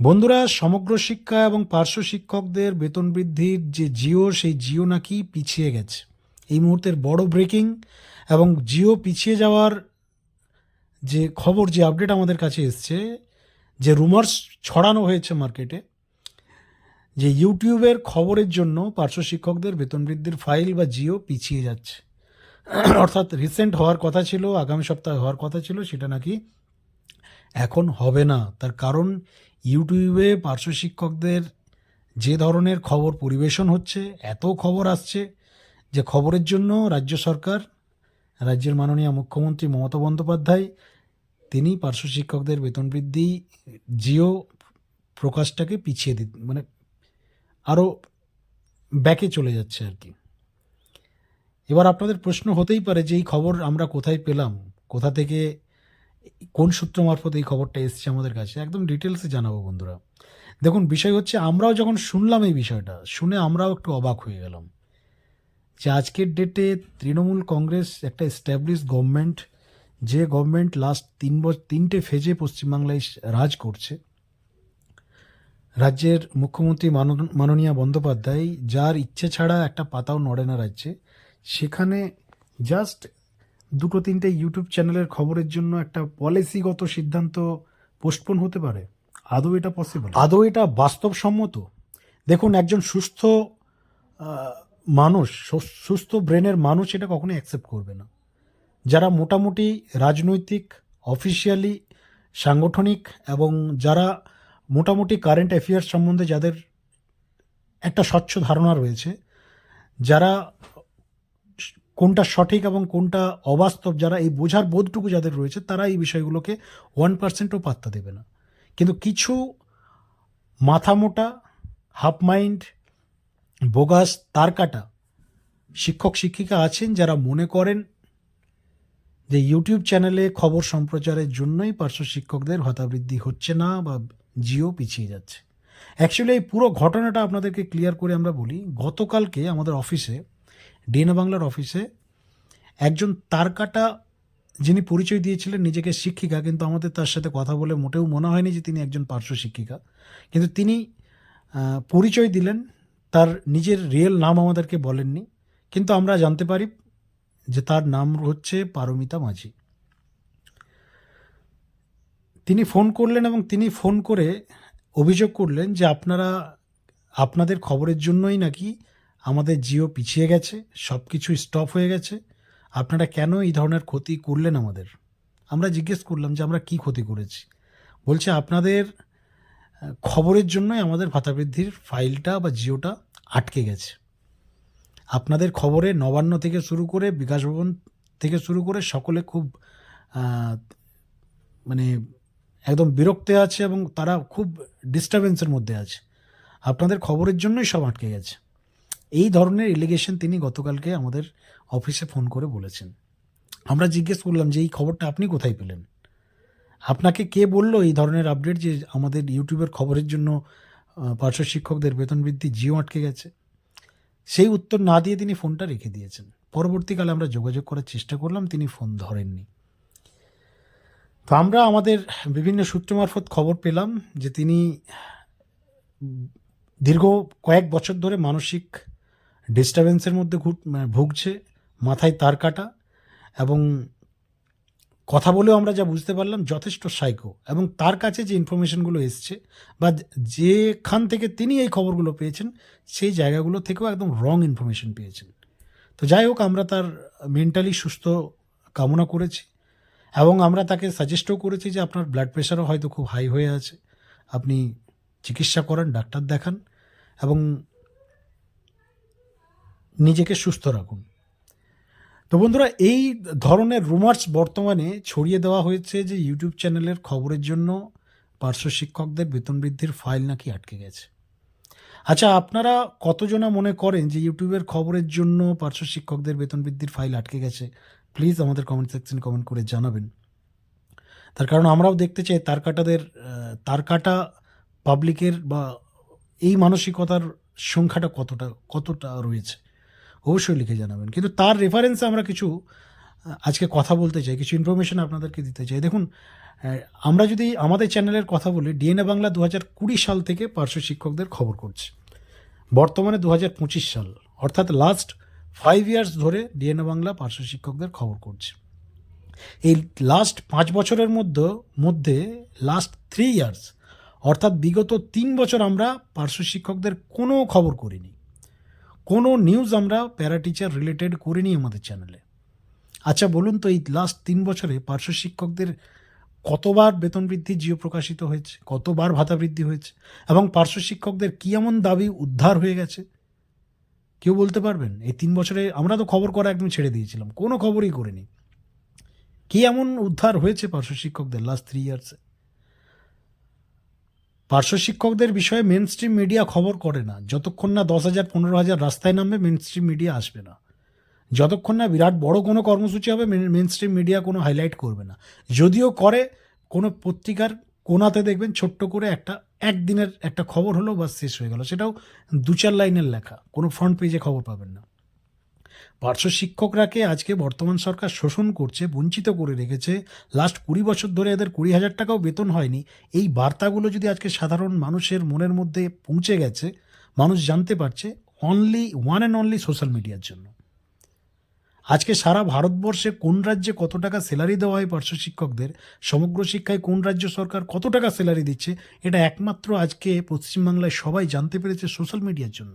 বন্ধুরা, সমগ্র শিক্ষা এবং পার্শ্ব শিক্ষকদের বেতন বৃদ্ধির যে জিও, সেই জিও নাকি পিছিয়ে গেছে। এই মুহূর্তের বড় ব্রেকিং এবং জিও পিছিয়ে যাওয়ার যে খবর, যে আপডেট আমাদের কাছে এসছে, যে রুমার্স ছড়ানো হয়েছে মার্কেটে যে ইউটিউবের খবরের জন্য পার্শ্ব শিক্ষকদের বেতন বৃদ্ধির ফাইল বা জিও পিছিয়ে যাচ্ছে। অর্থাৎ রিসেন্ট হওয়ার কথা ছিল, আগামী সপ্তাহে হওয়ার কথা ছিল, সেটা নাকি এখন হবে না। তার কারণ, ইউটিউবে পার্শ্ব শিক্ষকদের যে ধরনের খবর পরিবেশন হচ্ছে, এত খবর আসছে যে খবরের জন্য রাজ্য সরকার, রাজ্যের মাননীয় মুখ্যমন্ত্রী মমতা বন্দ্যোপাধ্যায়, তিনি পার্শ্ব শিক্ষকদের বেতন বৃদ্ধি জিও প্রকাশটাকে পিছিয়ে দিত মানে আরও ব্যাকে চলে যাচ্ছে আর কি। এবার আপনাদের প্রশ্ন হতেই পারে যে এই খবর আমরা কোথায় পেলাম? কোথা থেকে কোন সূত্র মারফত এই খবরটা এসছে আমাদের কাছে, একদম ডিটেলসে জানাব বন্ধুরা। দেখুন, বিষয় হচ্ছে, আমরাও যখন শুনলাম এই বিষয়টা, শুনে আমরাও একটু অবাক হয়ে গেলাম যে আজকের ডেটে তৃণমূল কংগ্রেস একটা এস্টাবলিশ গভর্নমেন্ট যে গভর্নমেন্ট লাস্ট তিন বছর তিনটে ফেজে পশ্চিমবাংলায় রাজ করছে, রাজ্যের মুখ্যমন্ত্রী মানন- মাননীয় বন্দ্যোপাধ্যায়, যার ইচ্ছে ছাড়া একটা পাতাও নড়ে না রাজ্যে, সেখানে জাস্ট দুটো তিনটে ইউটিউব চ্যানেলের খবরের জন্য একটা পলিসিগত সিদ্ধান্ত পোস্টপোন হতে পারে? আদৌ এটা পসিবল আদৌ এটা বাস্তবসম্মত? দেখুন, একজন সুস্থ মানুষ সুস্থ ব্রেনের মানুষ এটা কখনোই অ্যাকসেপ্ট করবে না। যারা মোটামুটি রাজনৈতিক অফিসিয়ালি সাংগঠনিক এবং যারা মোটামুটি কারেন্ট অ্যাফেয়ার্স সম্বন্ধে যাদের একটা স্বচ্ছ ধারণা রয়েছে, যারা কোনটা সঠিক এবং কোনটা অবাস্তব যারা এই বোঝার বোধটুকু যাদের রয়েছে, তারা এই বিষয়গুলোকে ওয়ান পার্সেন্টও পাত্তা দেবে না। কিন্তু কিছু মাথা মোটা হাফ মাইন্ড বোগাস তার কাটা শিক্ষক, শিক্ষিকা আছেন যারা মনে করেন যে ইউটিউব চ্যানেলে খবর সম্প্রচারের জন্যই পার্শ্ব শিক্ষকদের ভাতা বৃদ্ধি হচ্ছে না বা জিও পিছিয়ে যাচ্ছে। অ্যাকচুয়ালি এই পুরো ঘটনাটা আপনাদেরকে ক্লিয়ার করে আমরা বলি, গতকালকে আমাদের অফিসে ডিএনএ বাংলার অফিসে একজন তারকাটা যিনি পরিচয় দিয়েছিলেন নিজেকে শিক্ষিকা, কিন্তু আমাদের তার সাথে কথা বলে মোটেও মনে হয়নি যে তিনি একজন পার্শ্ব শিক্ষিকা। কিন্তু তিনি পরিচয় দিলেন, তার নিজের রিয়েল নাম আমাদেরকে বলেননি, কিন্তু আমরা জানতে পারি যে তার নাম হচ্ছে পারমিতা মাঝি। তিনি ফোন করলেন এবং তিনি ফোন করে অভিযোগ করলেন যে আপনারা, আপনাদের খবরের জন্যই নাকি আমাদের জিও পিছিয়ে গেছে সব কিছু স্টপ হয়ে গেছে। আপনারা কেন এই ধরনের ক্ষতি করলেন আমাদের? আমরা জিজ্ঞেস করলাম যে আমরা কি ক্ষতি করেছি। বলছে আপনাদের খবরের জন্যই আমাদের ভাতা বৃদ্ধির ফাইলটা বা জিওটা আটকে গেছে। আপনাদের খবরে নবান্ন থেকে শুরু করে বিকাশ ভবন থেকে শুরু করে সকলে খুব মানে একদম বিরক্তে আছে এবং তারা খুব ডিস্টারবেন্সের মধ্যে আছে। আপনাদের খবরের জন্যই সব আটকে গেছে। এই ধরনের এলিগেশন তিনি গতকালকে আমাদের অফিসে ফোন করে বলেছেন। আমরা জিজ্ঞেস করলাম যে, এই খবরটা আপনি কোথায় পেলেন? আপনাকে কে বলল এই ধরনের আপডেট যে, আমাদের ইউটিউবের খবরের জন্য পার্শ্ব শিক্ষকদের বেতন বৃদ্ধি জিও আটকে গেছে? সেই উত্তর না দিয়ে তিনি ফোনটা রেখে দিয়েছেন। পরবর্তীকালে আমরা যোগাযোগ করার চেষ্টা করলাম, তিনি ফোন ধরেননি। তো আমরা আমাদের বিভিন্ন সূত্র মারফত খবর পেলাম যে, তিনি দীর্ঘ কয়েক বছর ধরে মানসিক ডিস্টারবেন্সের মধ্যে ঘুট- মানে ভুগছে, মাথায় তার কাটা এবং কথা বলেও আমরা যা বুঝতে পারলাম যথেষ্ট সাইকো এবং তার কাছে যে ইনফরমেশনগুলো এসছে বা যেখান থেকে তিনি এই খবরগুলো পেয়েছেন, সেই জায়গাগুলো থেকেও একদম রং ইনফরমেশন পেয়েছেন। তো যাই হোক, আমরা তার মেন্টালি সুস্থ কামনা করেছি এবং আমরা তাকে সাজেস্টও করেছি যে আপনার ব্লাড প্রেশারও হয়তো খুব হাই হয়ে আছে, আপনি চিকিৎসা করান, ডাক্তার দেখান এবং নিজেকে সুস্থ রাখুন। তো বন্ধুরা, এই ধরনের রুমার্স বর্তমানে ছড়িয়ে দেওয়া হয়েছে যে ইউটিউব চ্যানেলের খবরের জন্য পার্শ্ব শিক্ষকদের বেতন বৃদ্ধির ফাইল নাকি আটকে গেছে। আচ্ছা আপনারা কতজনা মনে করেন যে ইউটিউবের খবরের জন্য পার্শ্ব শিক্ষকদের বেতন বৃদ্ধির ফাইল আটকে গেছে? প্লিজ আমাদের কমেন্ট সেকশন কমেন্ট করে জানাবেন। তার কারণ আমরাও দেখতে চাই তার কাটাদের তার কাটা পাবলিকের বা এই মানসিকতার সংখ্যাটা কতটা কতটা রয়েছে। অবশ্যই লিখে জানাবেন। কিন্তু তার রেফারেন্সে আমরা কিছু আজকে কথা বলতে চাই, কিছু ইনফরমেশন আপনাদেরকে দিতে চাই। দেখুন আমরা যদি আমাদের চ্যানেলের কথা বলি, ডিএনএ বাংলা দু হাজার কুড়ি সাল থেকে পার্শ্ব শিক্ষকদের খবর করছে। বর্তমানে দু হাজার পঁচিশ সাল, অর্থাৎ লাস্ট ফাইভ ইয়ার্স ধরে ডিএনএ বাংলা পার্শ্ব শিক্ষকদের খবর করছে। এই লাস্ট পাঁচ বছরের মধ্যে মধ্যে লাস্ট থ্রি ইয়ার্স অর্থাৎ বিগত তিন বছর আমরা পার্শ্ব শিক্ষকদের কোনো খবর করিনি। কোনো নিউজ আমরা প্যারা টিচার রিলেটেড করিনি আমাদের চ্যানেলে আচ্ছা বলুন তো এই লাস্ট তিন বছরে পার্শ্ব শিক্ষকদের কতবার বেতন বৃদ্ধি জিও প্রকাশিত হয়েছে, কতবার ভাতা বৃদ্ধি হয়েছে, এবং পার্শ্ব শিক্ষকদের কী এমন দাবি উদ্ধার হয়ে গেছে? কেউ বলতে পারবেন? এই তিন বছরে আমরা তো খবর করা একদম ছেড়ে দিয়েছিলাম, কোনো খবরই করিনি। কি এমন উদ্ধার হয়েছে পার্শ্ব শিক্ষকদের লাস্ট থ্রি ইয়ার্সে পার্শ্ব শিক্ষকদের বিষয়ে মেন স্ট্রিম মিডিয়া খবর করে না। যতক্ষণ না দশ হাজার, পনেরো হাজার রাস্তায় নামবে মেন স্ট্রিম মিডিয়া আসবে না। যতক্ষণ না বিরাট বড় কোনো কর্মসূচি হবে মেন স্ট্রিম মিডিয়া কোনো হাইলাইট করবে না। যদিও করে, কোনো পত্রিকার কোনাতে দেখবেন ছোট্ট করে একটা, একদিনের একটা খবর হলো বা শেষ হয়ে গেল। সেটাও দু চার লাইনের লেখা। কোনো ফ্রন্ট পেজে খবর পাবেন না। পার্শ্ব শিক্ষকরাকে আজকে বর্তমান সরকার শোষণ করছে, বঞ্চিত করে রেখেছে। লাস্ট কুড়ি বছর ধরে এদের কুড়ি হাজার টাকাও বেতন হয়নি। এই বার্তাগুলো যদি আজকে সাধারণ মানুষের মনের মধ্যে পৌঁছে গেছে, মানুষ জানতে পারছে only one and only social মিডিয়ার জন্য। আজকে সারা ভারতবর্ষে কোন রাজ্যে কত টাকা স্যালারি দেওয়া হয় পার্শ্ব শিক্ষকদের, সমগ্র শিক্ষায় কোন রাজ্য সরকার কত টাকা স্যালারি দিচ্ছে, এটা একমাত্র আজকে পশ্চিমবাংলায় সবাই জানতে পেরেছে সোশ্যাল মিডিয়ার জন্য।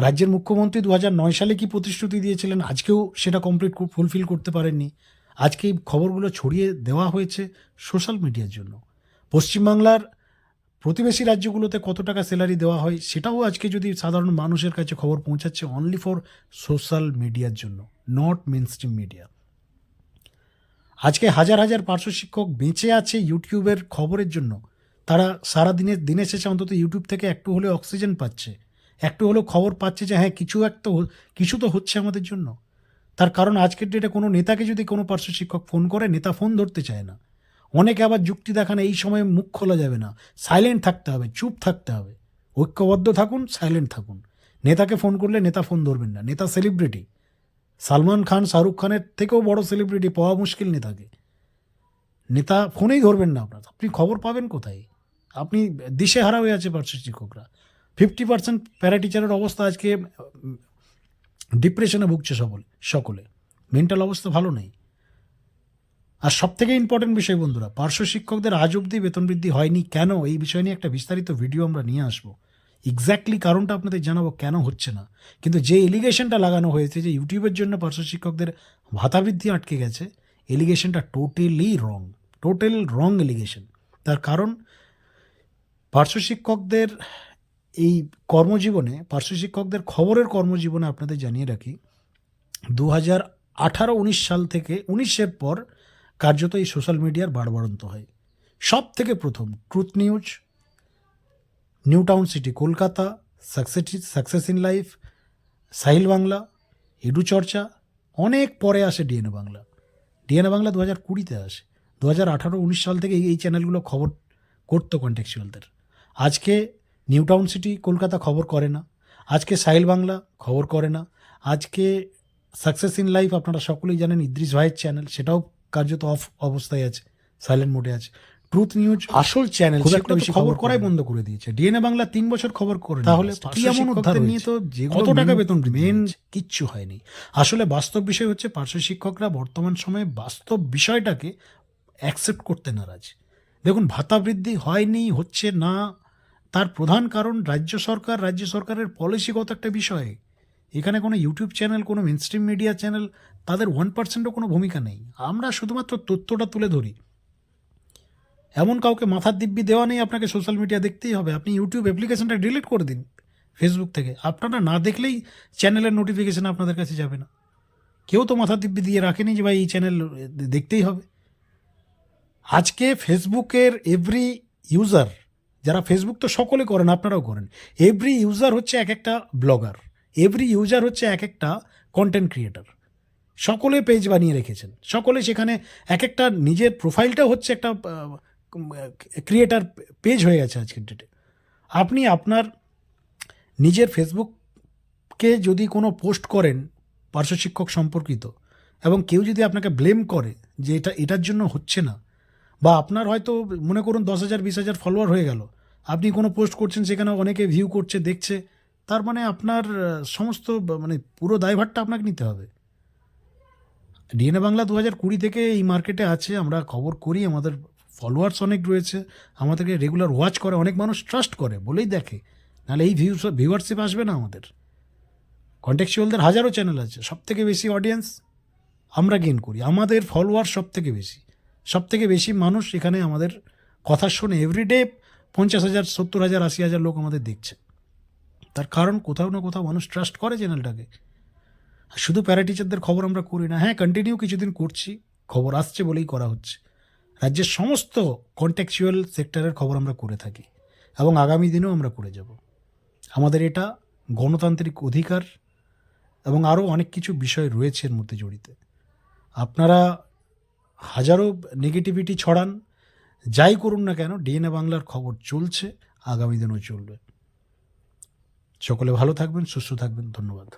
রাজ্যের মুখ্যমন্ত্রী দু নয় সালে কি প্রতিশ্রুতি দিয়েছিলেন? আজকেও সেটা কমপ্লিট ফুলফিল করতে পারেননি। আজকে এই খবরগুলো ছড়িয়ে দেওয়া হয়েছে সোশ্যাল মিডিয়ার জন্য। পশ্চিমবাংলার প্রতিবেশী রাজ্যগুলোতে কত টাকা স্যালারি দেওয়া হয় সেটাও আজকে যদি সাধারণ মানুষের কাছে খবর পৌঁছাচ্ছে অনলি ফর সোশ্যাল মিডিয়ার জন্য নট মেন স্ট্রিম মিডিয়া আজকে হাজার হাজার পার্শ্ব শিক্ষক বেঁচে আছে ইউটিউবের খবরের জন্য। তারা সারা দিনের দিনে শেষে অন্তত ইউটিউব থেকে একটু হলে অক্সিজেন পাচ্ছে। একটু হলেও খবর পাচ্ছে যে হ্যাঁ কিছু একটা কিছু তো হচ্ছে আমাদের জন্য। তার কারণ আজকের ডেটে কোনো নেতাকে যদি কোনো পার্শ্ব শিক্ষক ফোন করে, নেতা ফোন ধরতে চায় না। অনেকে আবার যুক্তি দেখান, এই সময় মুখ খোলা যাবে না। সাইলেন্ট থাকতে হবে, চুপ থাকতে হবে। ঐক্যবদ্ধ থাকুন সাইলেন্ট থাকুন। নেতাকে ফোন করলে নেতা ফোন ধরবেন না। নেতা সেলিব্রিটি সালমান খান, শাহরুখ খানের থেকেও বড় সেলিব্রিটি পাওয়া মুশকিল নেতাকে। নেতা ফোনেই ধরবেন না আপনার। আপনি খবর পাবেন কোথায়? আপনি দিশেহারা হয়ে আছে পার্শ্ব শিক্ষকরা। ফিফটি পার্সেন্ট প্যারা টিচারের অবস্থা আজকে ডিপ্রেশনে ভুগছে সকলে সকলে। মেন্টাল অবস্থা ভালো নেই। আর সব থেকে ইম্পর্টেন্ট বিষয় বন্ধুরা, পার্শ্ব শিক্ষকদের আজ অবধি বেতন বৃদ্ধি হয়নি। কেন? এই বিষয় নিয়ে একটা বিস্তারিত ভিডিও আমরা নিয়ে আসব। এক্স্যাক্টলি কারণটা আপনাদের জানাব কেন হচ্ছে না। কিন্তু যে এলিগেশনটা লাগানো হয়েছে যে ইউটিউবের জন্য পার্শ্ব শিক্ষকদের ভাতা বৃদ্ধি আটকে গেছে এলিগেশনটা totally wrong total wrong allegation তার কারণ, পার্শ্ব শিক্ষকদের এই কর্মজীবনে, পার্শ্ব শিক্ষকদের খবরের কর্মজীবনে আপনাদের জানিয়ে রাখি দু হাজার আঠারো উনিশ সাল থেকে উনিশের পর কার্যত এই সোশ্যাল মিডিয়ার বাড়বাড়ন্ত হয়। সব থেকে প্রথম, truth news New Town city Kolkata success success in life, Sahil Bangla Edu Charcha অনেক পরে আসে ডিএনএ বাংলা। ডিএনএ বাংলা দু হাজার কুড়িতে আসে। দু হাজার আঠারো উনিশ সাল থেকে এই- চ্যানেলগুলো খবর করতো কন্টেক্সুয়ালদের আজকে নিউ টাউন সিটি কলকাতা খবর করে না। আজকে সাহিল বাংলা খবর করে না। আজকে সাকসেস ইন লাইফ আপনারা সকলেই জানেন ইদ্রিস ভাইয়ের চ্যানেল সেটাও কার্যত অফ অবস্থায় আছে সাইলেন্ট মোডে আছে। ট্রুথ নিউজ আসল চ্যানেল একটা বেশি খবর করাই বন্ধ করে দিয়েছে। ডিএনএ বাংলা তিন বছর খবর করে তাহলে কি এমন উদ্ধার নিয়ে তো কত টাকা বেতন মেন কিচ্ছু হয়নি। আসলে বাস্তব বিষয় হচ্ছে পার্শ্ব শিক্ষকরা বর্তমান সময়ে বাস্তব বিষয়টাকে অ্যাকসেপ্ট করতে নারাজ। দেখুন ভাতা বৃদ্ধি হয়নি হচ্ছে না তার প্রধান কারণ রাজ্য সরকার, রাজ্য সরকারের পলিসিগত একটা বিষয়। এখানে কোনো ইউটিউব চ্যানেল কোনো মেনস্ট্রিম মিডিয়া চ্যানেল তাদের ওয়ান পার্সেন্টও কোনো ভূমিকা নেই। আমরা শুধুমাত্র তথ্যটা তুলে ধরি। এমন কাউকে মাথার দিব্যি দেওয়া নেই, আপনাকে সোশ্যাল মিডিয়া দেখতেই হবে। আপনি ইউটিউব অ্যাপ্লিকেশনটা ডিলিট করে দিন ফেসবুক থেকে। আপনারা না দেখলেই চ্যানেলের নোটিফিকেশান আপনাদের কাছে যাবে না। কেউ তো মাথার দিব্যি দিয়ে রাখেনি যে ভাই এই চ্যানেল দেখতেই হবে। আজকে ফেসবুকের এভরি ইউজার যারা ফেসবুক তো সকলে করেন, আপনারাও করেন। এভরি ইউজার হচ্ছে এক একটা ব্লগার এভরি ইউজার হচ্ছে এক একটা কন্টেন্ট ক্রিয়েটার সকলে পেজ বানিয়ে রেখেছেন। সকলে সেখানে এক একটা নিজের প্রোফাইলটা হচ্ছে একটা ক্রিয়েটার পেজ হয়ে গেছে আজকের ডেটে আপনি আপনার নিজের ফেসবুককে যদি কোনো পোস্ট করেন, পার্শ্ব শিক্ষক সম্পর্কিত, এবং কেউ যদি আপনাকে ব্লেম করে যে এটা, এটার জন্য হচ্ছে না বা আপনার হয়তো মনে করুন দশ হাজার, বিশ হাজার ফলোয়ার হয়ে গেল। আপনি কোনো পোস্ট করছেন, সেখানে অনেকে ভিউ করছে, দেখছে। তার মানে আপনার সমস্ত মানে পুরো দায়ভারটা আপনাকে নিতে হবে। ডিএনএ বাংলা দু হাজার কুড়ি থেকে এই মার্কেটে আছে, আমরা খবর করি, আমাদের ফলোয়ার্স অনেক রয়েছে, আমাদেরকে রেগুলার ওয়াচ করে, অনেক মানুষ ট্রাস্ট করে, বলেই দেখে। নাহলে এই ভিউ ভিউয়ারশিপ আসবে না আমাদের। কন্টেক্সুয়ালদের হাজারো চ্যানেল আছে সব থেকে বেশি অডিয়েন্স আমরা গেন করি, আমাদের ফলোয়ার সব থেকে বেশি। সব থেকে বেশি মানুষ এখানে আমাদের কথা শুনে এভরিডে পঞ্চাশ হাজার, সত্তর হাজার, আশি হাজার লোক আমাদের দেখছে। তার কারণ কোথাও না কোথাও মানুষ ট্রাস্ট করে চ্যানেলটাকে শুধু প্যারা টিচারদের খবর আমরা করি না। হ্যাঁ কন্টিনিউ কিছুদিন করছি, খবর আসছে বলেই করা হচ্ছে। রাজ্যের সমস্ত কন্টেক্সুয়াল সেক্টরের খবর আমরা করে থাকি এবং আগামী দিনেও আমরা করে যাব। আমাদের এটা গণতান্ত্রিক অধিকার এবং আরও অনেক কিছু বিষয় রয়েছে এর মধ্যে জড়িত। আপনারা হাজারো নেগেটিভিটি ছড়ান। যাই করুন না কেন ডিএনএ বাংলার খবর চলছে, আগামী দিনও চলবে। সকলে ভালো থাকবেন, সুস্থ থাকবেন, ধন্যবাদ।